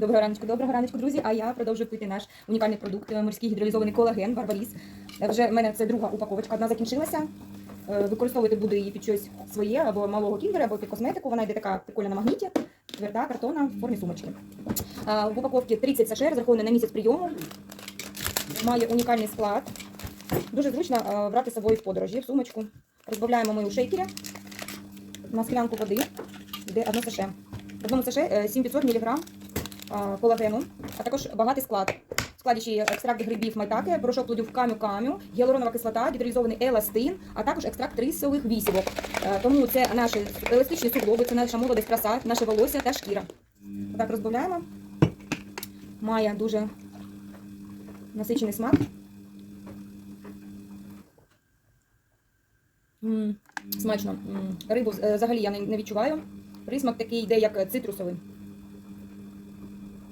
Доброго раночку, доброго раночку, друзі. А я продовжую пити наш унікальний продукт е, морський гідролізований колаген Барбаріс. Е, Вже в мене це друга упаковочка, одна закінчилася. Е, Використовувати буду її під щось своє або малого кіндера, або під косметику. Вона йде така прикольна на магніті, тверда картона в формі сумочки. В упаковці 30 саше, розрахована на місяць прийому. Має унікальний склад. Дуже зручно брати з собою в подорожі, в сумочку. Розбавляємо ми у шейкері на склянку води. Йде одне саше. В одному саше е, 7500 мг колагену, а також багатий склад. Є екстракт грибів майтаки, порошок плодів камю-камю, гіалуронова кислота, гідролізований еластин, а також екстракт рисових вісівок. Е, Тому це наші еластичні суглоби, це наша молодість краса, наше волосся та шкіра. Так розбавляємо. Має дуже насичений смак. Смачно. Рибу е, взагалі я не відчуваю. Присмак такий йде, як цитрусовий.